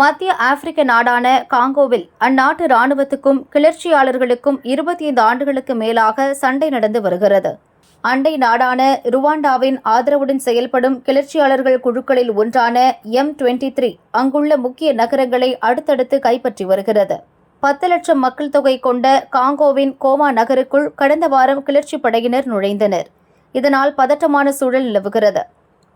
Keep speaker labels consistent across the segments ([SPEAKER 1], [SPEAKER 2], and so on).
[SPEAKER 1] மத்திய ஆப்பிரிக்க நாடான காங்கோவில் அந்நாட்டு ராணுவத்துக்கும் கிளர்ச்சியாளர்களுக்கும் இருபத்தி ஐந்து ஆண்டுகளுக்கு மேலாக சண்டை நடந்து வருகிறது. அண்டை நாடான ருவாண்டாவின் ஆதரவுடன் செயல்படும் கிளர்ச்சியாளர்கள் குழுக்களில் ஒன்றான எம் டுவெண்ட்டி த்ரீ அங்குள்ள முக்கிய நகரங்களை அடுத்தடுத்து கைப்பற்றி வருகிறது. பத்து லட்சம் மக்கள் தொகை கொண்ட காங்கோவின் கோமா நகருக்குள் கடந்த வாரம் கிளர்ச்சி படையினர் நுழைந்தனர். இதனால் பதற்றமான சூழல் நிலவுகிறது.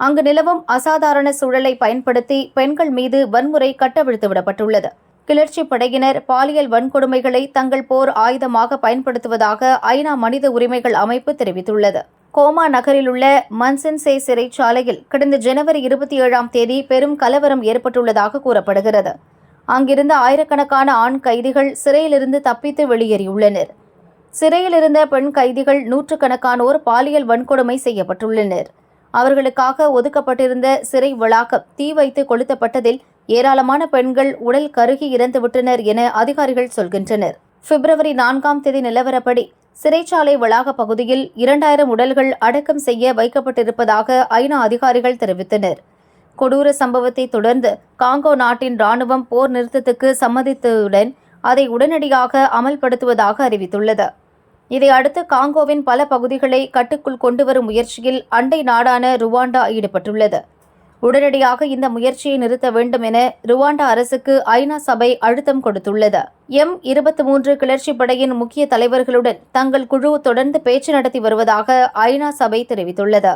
[SPEAKER 1] அங்கு நிலவும் அசாதாரண சூழலை பயன்படுத்தி பெண்கள் மீது வன்முறை கட்டவிழ்த்து விடப்பட்டுள்ளது கிளர்ச்சி படையினர் பாலியல் வன்கொடுமைகளை தங்கள் போர் ஆயுதமாக பயன்படுத்துவதாக ஐநா மனித உரிமைகள் அமைப்பு தெரிவித்துள்ளது. கோமா நகரில் உள்ள மன்சன்சே சிறைச்சாலையில் கடந்த ஜனவரி இருபத்தி ஏழாம் தேதி பெரும் கலவரம் ஏற்பட்டுள்ளதாக கூறப்படுகிறது. அங்கிருந்த ஆயிரக்கணக்கான ஆண் கைதிகள் சிறையிலிருந்து தப்பித்து வெளியேறியுள்ளனர். சிறையிலிருந்த பெண் கைதிகள் நூற்றுக்கணக்கானோர் பாலியல் வன்கொடுமை செய்யப்பட்டுள்ளனர். அவர்களுக்காக ஒதுக்கப்பட்டிருந்த சிறை வளாகம் தீ வைத்து கொளுத்தப்பட்டதில் ஏராளமான பெண்கள் உடல் கருகி இறந்துவிட்டனர் என அதிகாரிகள் சொல்கின்றனர். பிப்ரவரி நான்காம் தேதி நிலவரப்படி சிறைச்சாலை வளாக பகுதியில் இரண்டாயிரம் உடல்கள் அடக்கம் செய்ய வைக்கப்பட்டிருப்பதாக ஐநா அதிகாரிகள் தெரிவித்தனர். கொடூர சம்பவத்தை தொடர்ந்து காங்கோ நாட்டின் ராணுவம் போர் நிறுத்தத்துக்கு சம்மதித்ததுடன் அதை உடனடியாக அமல்படுத்துவதாக அறிவித்துள்ளது. இதையடுத்து காங்கோவின் பல பகுதிகளை கட்டுக்குள் கொண்டுவரும் முயற்சியில் அண்டை நாடான ருவாண்டா ஈடுபட்டுள்ளது. உடனடியாக இந்த முயற்சியை நிறுத்த வேண்டும் என ருவாண்டா அரசுக்கு ஐநா சபை அழுத்தம் கொடுத்துள்ளது. எம் இருபத்தி மூன்று கிளர்ச்சி படையின் முக்கிய தலைவர்களுடன் தங்கள் குழு தொடர்ந்து பேச்சு நடத்தி வருவதாக ஐநா சபை தெரிவித்துள்ளது.